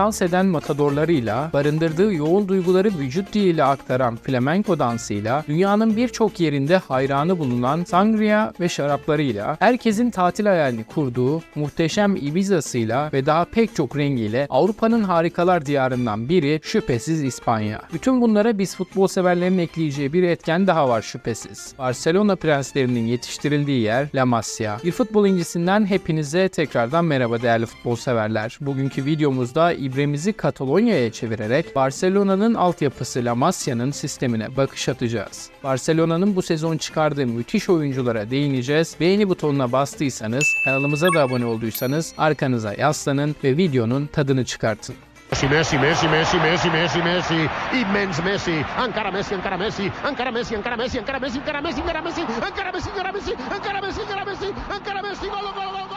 Dans eden matadorlarıyla, barındırdığı yoğun duyguları vücut diliyle aktaran flamenco dansıyla, dünyanın birçok yerinde hayranı bulunan sangria ve şaraplarıyla, herkesin tatil hayalini kurduğu muhteşem Ibiza'sıyla ve daha pek çok rengiyle Avrupa'nın harikalar diyarından biri şüphesiz İspanya. Bütün bunlara biz futbol severlerin ekleyeceği bir etken daha var şüphesiz. Barcelona prenslerinin yetiştirildiği yer La Masia. Bir futbol incisinden hepinize tekrardan merhaba değerli futbol severler. Bugünkü videomuzda ibremizi Katalonya'ya çevirerek Barcelona'nın altyapısı La Masia'nın sistemine bakış atacağız. Barcelona'nın bu sezon çıkardığı müthiş oyunculara değineceğiz. Beğeni butonuna bastıysanız, kanalımıza da abone olduysanız arkanıza yaslanın ve videonun tadını çıkartın. Messi, Messi, Messi, Messi, Messi, Messi, Messi, immens Messi, encara Messi, encara Messi, encara Messi, encara Messi, encara Messi, encara Messi, encara Messi, encara Messi, encara Messi, encara Messi, encara Messi, encara Messi, gol, gol, gol.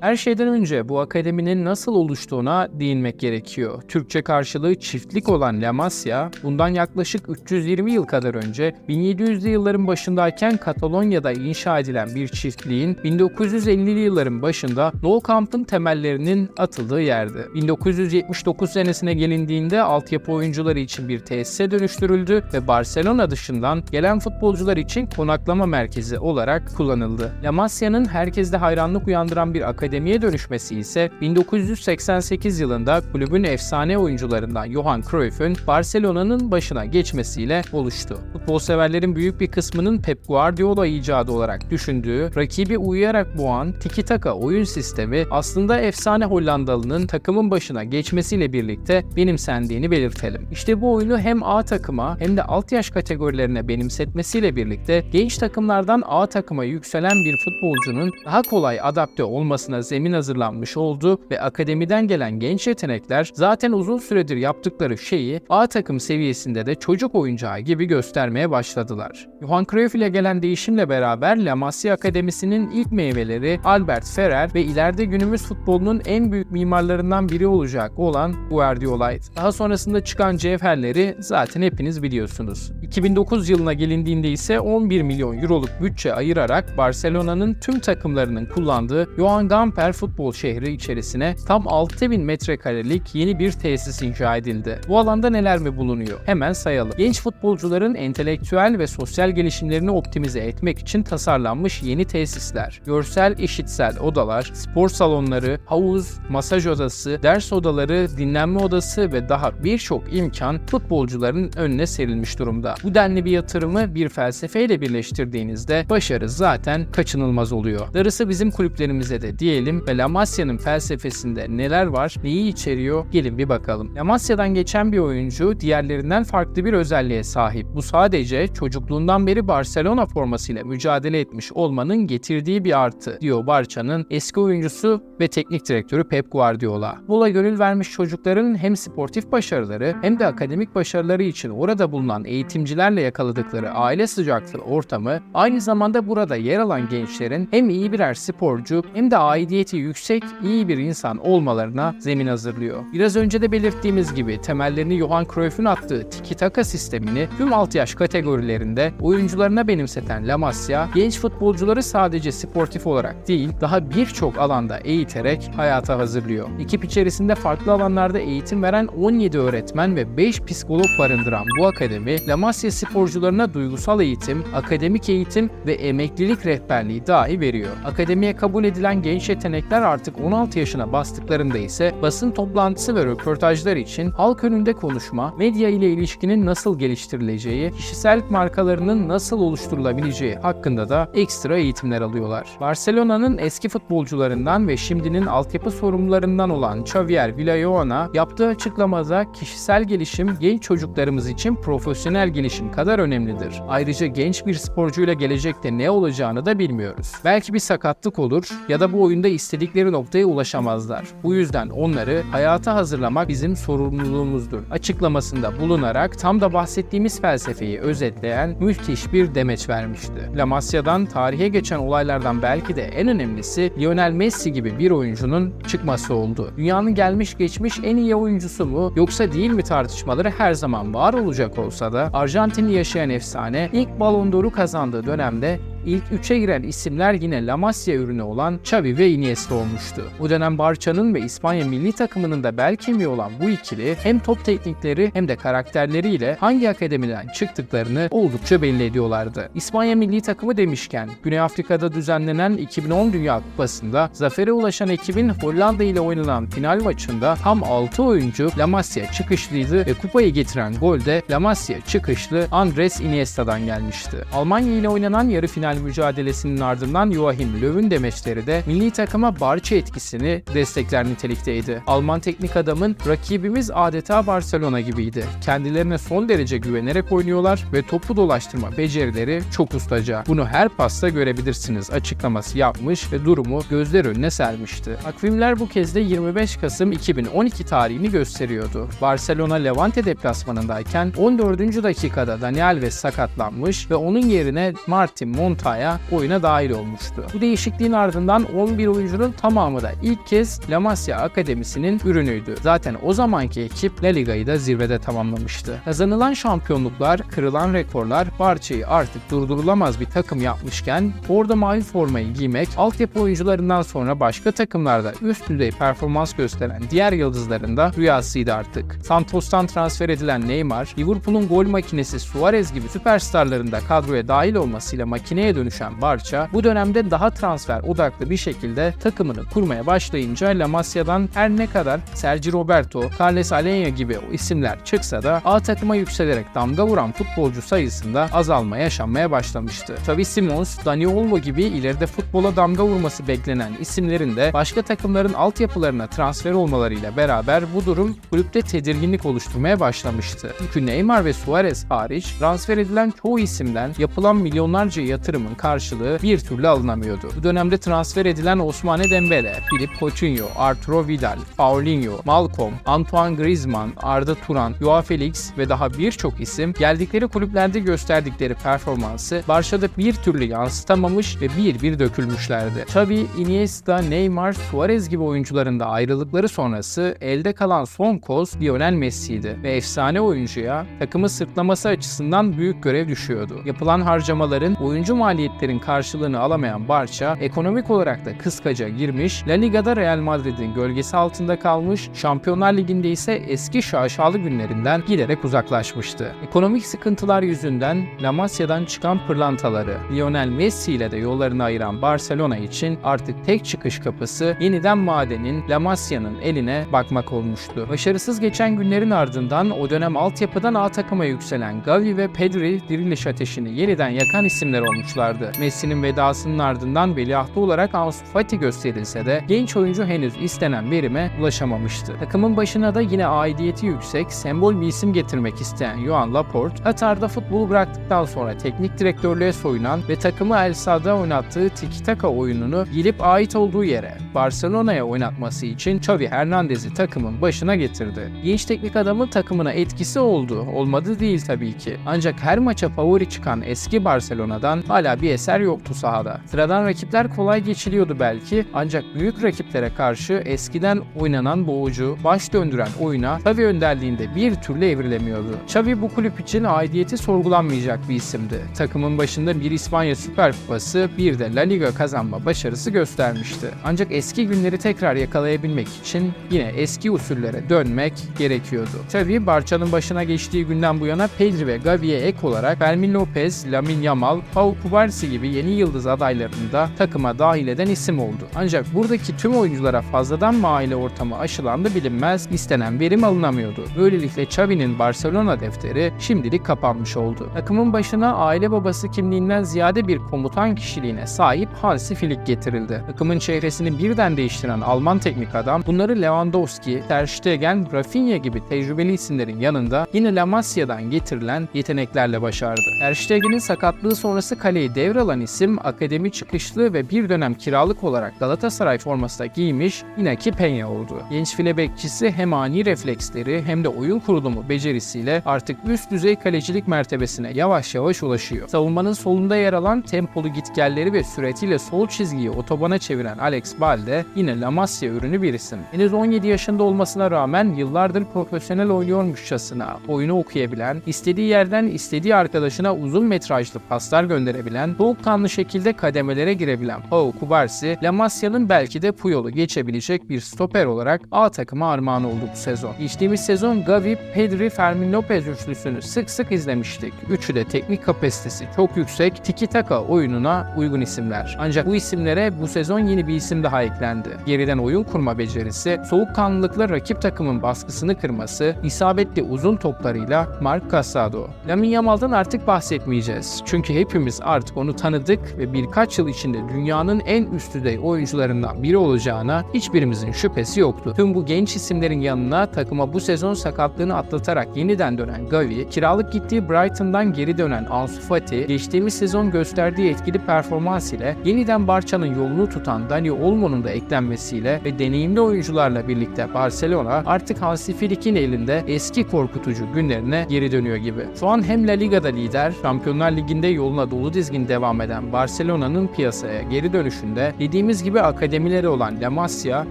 Her şeyden önce bu akademinin nasıl oluştuğuna değinmek gerekiyor. Türkçe karşılığı çiftlik olan La Masia, bundan yaklaşık 320 yıl kadar önce 1700'lü yılların başındayken Katalonya'da inşa edilen bir çiftliğin 1950'li yılların başında Nou Camp'ın temellerinin atıldığı yerdi. 1979 senesine gelindiğinde altyapı oyuncuları için bir tesise dönüştürüldü ve Barcelona dışından gelen futbolcular için konaklama merkezi olarak kullanıldı. La Masia'nın herkeste hayranlık uyandıran bir akademiye dönüşmesi ise 1988 yılında kulübün efsane oyuncularından Johan Cruyff'un Barcelona'nın başına geçmesiyle oluştu. Futbol severlerin büyük bir kısmının Pep Guardiola icadı olarak düşündüğü, rakibi uyuyarak boğan tiki-taka oyun sistemi aslında efsane Hollandalı'nın takımın başına geçmesiyle birlikte benimsendiğini belirtelim. İşte bu oyunu hem A takıma hem de alt yaş kategorilerine benimsetmesiyle birlikte genç takımlardan A takıma yükselen bir futbolcunun daha kolay adapte olmasına zemin hazırlanmış oldu ve akademiden gelen genç yetenekler zaten uzun süredir yaptıkları şeyi A takım seviyesinde de çocuk oyuncağı gibi göstermeye başladılar. Johan Cruyff ile gelen değişimle beraber La Masia Akademisi'nin ilk meyveleri Albert Ferrer ve ileride günümüz futbolunun en büyük mimarlarından biri olacak olan Guardiola'ydı. Daha sonrasında çıkan cevherleri zaten hepiniz biliyorsunuz. 2009 yılına gelindiğinde ise 11 milyon euroluk bütçe ayırarak Barcelona'nın tüm takımlarının kullandığı Johan Gamper futbol şehri içerisine tam 6000 metrekarelik yeni bir tesis inşa edildi. Bu alanda neler mi bulunuyor? Hemen sayalım. Genç futbolcuların entelektüel ve sosyal gelişimlerini optimize etmek için tasarlanmış yeni tesisler, görsel işitsel odalar, spor salonları, havuz, masaj odası, ders odaları, dinlenme odası ve daha birçok imkan futbolcuların önüne serilmiş durumda. Bu denli bir yatırımı bir felsefeyle birleştirdiğinizde başarı zaten kaçınılmaz oluyor. Darısı bizim kulüplerimize de diyelim ve La Masia'nın felsefesinde neler var, neyi içeriyor gelin bir bakalım. La Masia'dan geçen bir oyuncu diğerlerinden farklı bir özelliğe sahip. Bu sadece çocukluğundan beri Barcelona formasıyla mücadele etmiş olmanın getirdiği bir artı diyor Barça'nın eski oyuncusu ve teknik direktörü Pep Guardiola. Bula gönül vermiş çocukların hem sportif başarıları hem de akademik başarıları için orada bulunan eğitimcilerle yakaladıkları aile sıcaklığı ortamı aynı zamanda burada yer alan gençlerin hem iyi birer sporcu hem de aidiyeti yüksek iyi bir insan olmalarına zemin hazırlıyor. Biraz önce de belirttiğimiz gibi temellerini Johan Cruyff'un attığı tiki-taka sistemini tüm alt yaş kategorilerinde oyuncularına benimseten La Masia, genç futbolcuları sadece sportif olarak değil, daha birçok alanda eğiterek hayata hazırlıyor. Ekip içerisinde farklı alanlarda eğitim veren 17 öğretmen ve 5 psikolog barındıran bu akademi, La Masia sporcularına duygusal eğitim, akademik eğitim ve emeklilik rehberliği dahi veriyor. Akademiye kabul edilen genç yetenekler artık 16 yaşına bastıklarında ise basın toplantısı ve röportajlar için halk önünde konuşma, medya ile ilişkinin nasıl geliştirileceği, kişisel markalarının nasıl oluşturulabileceği hakkında da ekstra eğitimler alıyorlar. Barcelona'nın eski futbolcularından ve şimdinin altyapı sorumlularından olan Xavier Villajoana yaptığı açıklamada kişisel gelişim genç çocuklarımız için profesyonel gelişim kadar önemlidir. Ayrıca genç bir sporcuyla gelecekte ne olacağını da bilmiyoruz. Belki bir sakatlık olur ya da bu oyunda oyunda istedikleri noktaya ulaşamazlar. Bu yüzden onları hayata hazırlamak bizim sorumluluğumuzdur. Açıklamasında bulunarak tam da bahsettiğimiz felsefeyi özetleyen müthiş bir demeç vermişti. La Masia'dan tarihe geçen olaylardan belki de en önemlisi Lionel Messi gibi bir oyuncunun çıkması oldu. Dünyanın gelmiş geçmiş en iyi oyuncusu mu yoksa değil mi tartışmaları her zaman var olacak olsa da Arjantinli yaşayan efsane ilk Ballon d'Or'u kazandığı dönemde İlk 3'e giren isimler yine La Masia ürünü olan Xavi ve Iniesta olmuştu. Bu dönem Barça'nın ve İspanya milli takımının da bel kemiği olan bu ikili hem top teknikleri hem de karakterleriyle hangi akademiden çıktıklarını oldukça belli ediyorlardı. İspanya milli takımı demişken Güney Afrika'da düzenlenen 2010 Dünya Kupası'nda zafere ulaşan ekibin Hollanda ile oynanan final maçında tam 6 oyuncu La Masia çıkışlıydı ve kupayı getiren gol de La Masia çıkışlı Andres Iniesta'dan gelmişti. Almanya ile oynanan yarı final mücadelesinin ardından Joachim Löw'ün demeçleri de milli takıma Barça etkisini destekler nitelikteydi. Alman teknik adamın rakibimiz adeta Barcelona gibiydi. Kendilerine son derece güvenerek oynuyorlar ve topu dolaştırma becerileri çok ustaca. Bunu her pasta görebilirsiniz açıklaması yapmış ve durumu gözler önüne sermişti. Takvimler bu kez de 25 Kasım 2012 tarihini gösteriyordu. Barcelona Levante deplasmanındayken 14. dakikada Daniel ve sakatlanmış ve onun yerine Martin Montaya oyuna dahil olmuştu. Bu değişikliğin ardından 11 oyuncunun tamamı da ilk kez La Masia Akademisi'nin ürünüydü. Zaten o zamanki ekip La Liga'yı da zirvede tamamlamıştı. Kazanılan şampiyonluklar, kırılan rekorlar Barça'yı artık durdurulamaz bir takım yapmışken orada mavi formayı giymek altyapı oyuncularından sonra başka takımlarda üst düzey performans gösteren diğer yıldızların da rüyasıydı artık. Santos'tan transfer edilen Neymar, Liverpool'un gol makinesi Suarez gibi süperstarların da kadroya dahil olmasıyla makineye dönüşen Barça bu dönemde daha transfer odaklı bir şekilde takımını kurmaya başlayınca La Masia'dan her ne kadar Sergi Roberto, Carles Alenya gibi o isimler çıksa da A takıma yükselerek damga vuran futbolcu sayısında azalma yaşanmaya başlamıştı. Xavi Simons, Dani Olmo gibi ileride futbola damga vurması beklenen isimlerin de başka takımların altyapılarına transfer olmalarıyla beraber bu durum kulüpte tedirginlik oluşturmaya başlamıştı. Çünkü Neymar ve Suarez hariç transfer edilen çoğu isimden yapılan milyonlarca yatırımın karşılığı bir türlü alınamıyordu. Bu dönemde transfer edilen Ousmane Dembele, Philippe Coutinho, Arturo Vidal, Paulinho, Malcolm, Antoine Griezmann, Arda Turan, Joao Felix ve daha birçok isim geldikleri kulüplerde gösterdikleri performansı Barça'da bir türlü yansıtamamış ve bir bir dökülmüşlerdi. Xavi, Iniesta, Neymar, Suarez gibi oyuncuların da ayrılıkları sonrası elde kalan son koz Lionel Messi'ydi ve efsane oyuncuya takımı sırtlaması açısından büyük görev düşüyordu. Yapılan harcamaların, oyuncu maliyetlerin karşılığını alamayan Barça, ekonomik olarak da kıskaca girmiş, La Liga'da Real Madrid'in gölgesi altında kalmış, Şampiyonlar Ligi'nde ise eski şaşalı günlerinden giderek uzaklaşmıştı. Ekonomik sıkıntılar yüzünden La Masia'dan çıkan pırlantaları, Lionel Messi ile de yollarını ayıran Barcelona için artık tek çıkış kapısı yeniden madenin La Masia'nın eline bakmak olmuştu. Başarısız geçen günlerin ardından o dönem altyapıdan A takıma yükselen Gavi ve Pedri diriliş ateşini yeniden yakan isimler olmuşlardı. Messi'nin vedasının ardından veliahtı olarak Ansu Fati gösterilse de genç oyuncu henüz istenen verime ulaşamamıştı. Takımın başına da yine aidiyeti yüksek, sembol bir isim getirmek isteyen Joan Laporte, Katar'da futbolu bıraktıktan sonra teknik direktörlüğe soyunan ve takımı El Sad'a oynattığı tiki-taka oyununu gelip ait olduğu yere Barcelona'ya oynatması için Xavi Hernandez'i takımın başına getirdi. Genç teknik adamın takımına etkisi oldu, olmadı değil tabii ki. Ancak her maça favori çıkan eski Barcelona'dan hala bir eser yoktu sahada. Sıradan rakipler kolay geçiliyordu belki ancak büyük rakiplere karşı eskiden oynanan boğucu, baş döndüren oyuna Xavi önderliğinde bir türlü evrilemiyordu. Xavi bu kulüp için aidiyeti sorgulanmayacak bir isimdi. Takımın başında bir İspanya Süper Kupası, bir de La Liga kazanma başarısı göstermişti. Ancak eski günleri tekrar yakalayabilmek için yine eski usullere dönmek gerekiyordu. Xavi, Barça'nın başına geçtiği günden bu yana Pedri ve Gavi'ye ek olarak Fermin Lopez, Lamine Yamal, Pau Cubarsí gibi yeni yıldız adaylarını da takıma dahil eden isim oldu. Ancak buradaki tüm oyunculara fazladan mı aile ortamı aşılandı bilinmez, istenen verim alınamıyordu. Böylelikle Xavi'nin Barcelona defteri şimdilik kapanmış oldu. Takımın başına aile babası kimliğinden ziyade bir komutan kişiliğine sahip Hansi Flick getirildi. Takımın çehresini birden değiştiren Alman teknik adam bunları Lewandowski, Ter Stegen, Rafinha gibi tecrübeli isimlerin yanında yine La Masia'dan getirilen yeteneklerle başardı. Ter Stegen'in sakatlığı sonrası kaleye formayı devralan isim akademi çıkışlı ve bir dönem kiralık olarak Galatasaray formasında giymiş Inaki Peña oldu. Genç file bekçisi hem ani refleksleri hem de oyun kurulumu becerisiyle artık üst düzey kalecilik mertebesine yavaş yavaş ulaşıyor. Savunmanın solunda yer alan tempolu gitgelleri ve süretiyle sol çizgiyi otobana çeviren Alex Balde yine La Masia ürünü bir isim. Henüz 17 yaşında olmasına rağmen yıllardır profesyonel oynuyormuşçasına oyunu okuyabilen, istediği yerden istediği arkadaşına uzun metrajlı paslar gönderebilen, soğukkanlı şekilde kademelere girebilen Pau Kubarsi, La Masia'nın belki de Puyol'u geçebilecek bir stoper olarak A takıma armağan oldu bu sezon. Geçtiğimiz sezon Gavi, Pedri, Fermin Lopez üçlüsünü sık sık izlemiştik. Üçü de teknik kapasitesi çok yüksek, tiki taka oyununa uygun isimler. Ancak bu isimlere bu sezon yeni bir isim daha eklendi. Geriden oyun kurma becerisi, soğukkanlılıkla rakip takımın baskısını kırması, isabetli uzun toplarıyla Mark Casado. Lamine Yamal'dan artık bahsetmeyeceğiz. Çünkü hepimiz artık onu tanıdık ve birkaç yıl içinde dünyanın en üst düzey oyuncularından biri olacağına hiçbirimizin şüphesi yoktu. Tüm bu genç isimlerin yanına takıma bu sezon sakatlığını atlatarak yeniden dönen Gavi, kiralık gittiği Brighton'dan geri dönen Ansu Fati, geçtiğimiz sezon gösterdiği etkili performans ile yeniden Barça'nın yolunu tutan Dani Olmo'nun da eklenmesiyle ve deneyimli oyuncularla birlikte Barcelona artık Hansi Flick'in elinde eski korkutucu günlerine geri dönüyor gibi. Şu an hem La Liga'da lider, Şampiyonlar Ligi'nde yoluna dolu dizgin devam eden Barcelona'nın piyasaya geri dönüşünde dediğimiz gibi akademileri olan La Masia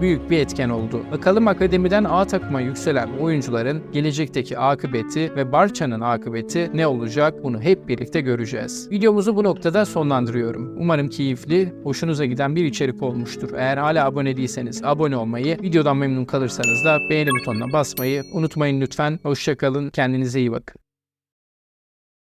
büyük bir etken oldu. Bakalım akademiden A takıma yükselen oyuncuların gelecekteki akıbeti ve Barça'nın akıbeti ne olacak bunu hep birlikte göreceğiz. Videomuzu bu noktada sonlandırıyorum. Umarım keyifli, hoşunuza giden bir içerik olmuştur. Eğer hala abone değilseniz abone olmayı, videodan memnun kalırsanız da beğeni butonuna basmayı unutmayın lütfen. Hoşçakalın, kendinize iyi bakın.